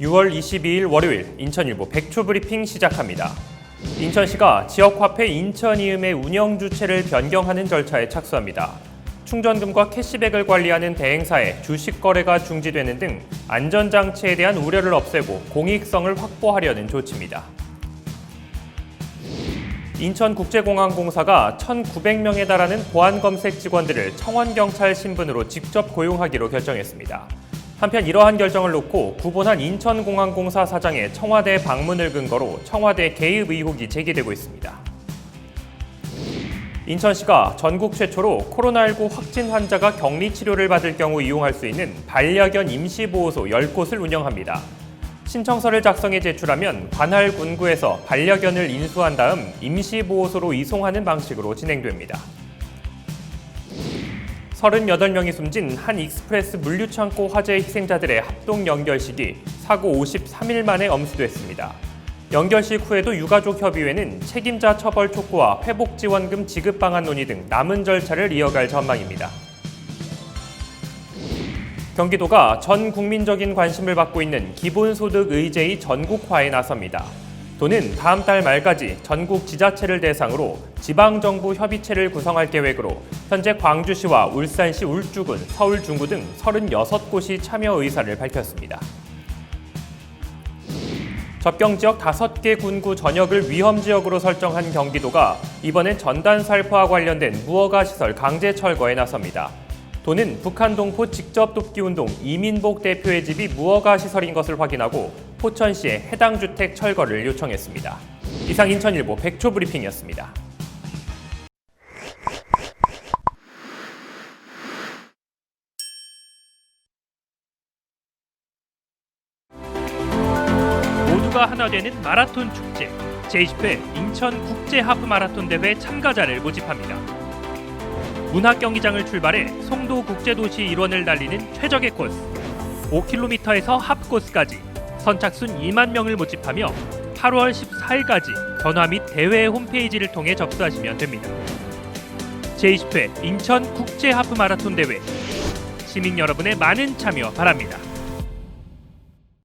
6월 22일 월요일 인천일보 백초 브리핑 시작합니다. 인천시가 지역화폐 인천이음의 운영 주체를 변경하는 절차에 착수합니다. 충전금과 캐시백을 관리하는 대행사의 주식 거래가 중지되는 등 안전장치에 대한 우려를 없애고 공익성을 확보하려는 조치입니다. 인천국제공항공사가 1,900명에 달하는 보안검색 직원들을 청원경찰 신분으로 직접 고용하기로 결정했습니다. 한편 이러한 결정을 놓고 구본한 인천공항공사 사장의 청와대 방문을 근거로 청와대 개입 의혹이 제기되고 있습니다. 인천시가 전국 최초로 코로나19 확진 환자가 격리 치료를 받을 경우 이용할 수 있는 반려견 임시보호소 10곳을 운영합니다. 신청서를 작성해 제출하면 관할 군구에서 반려견을 인수한 다음 임시보호소로 이송하는 방식으로 진행됩니다. 38명이 숨진 한 익스프레스 물류창고 화재 희생자들의 합동 연결식이 사고 53일 만에 엄수됐습니다. 연결식 후에도 유가족 협의회는 책임자 처벌 촉구와 회복 지원금 지급 방안 논의 등 남은 절차를 이어갈 전망입니다. 경기도가 전 국민적인 관심을 받고 있는 기본소득 의제의 전국화에 나섭니다. 도는 다음 달 말까지 전국 지자체를 대상으로 지방정부 협의체를 구성할 계획으로 현재 광주시와 울산시 울주군, 서울 중구 등 36곳이 참여 의사를 밝혔습니다. 접경 지역 5개 군구 전역을 위험 지역으로 설정한 경기도가 이번엔 전단 살포와 관련된 무허가 시설 강제 철거에 나섭니다. 도는 북한 동포 직접 돕기 운동 이민복 대표의 집이 무허가 시설인 것을 확인하고 포천시에 해당 주택 철거를 요청했습니다. 이상 인천일보 백초 브리핑이었습니다. 모두가 하나 되는 마라톤 축제 제20회 인천 국제 하프 마라톤 대회 참가자를 모집합니다. 문학 경기장을 출발해 송도 국제도시 일원을 달리는 최적의 코스 5km에서 합 코스까지 선착순 2만 명을 모집하며 8월 14일까지 전화 및 대회 홈페이지를 통해 접수하시면 됩니다. 제20회 인천 국제 하프 마라톤 대회 시민 여러분의 많은 참여 바랍니다.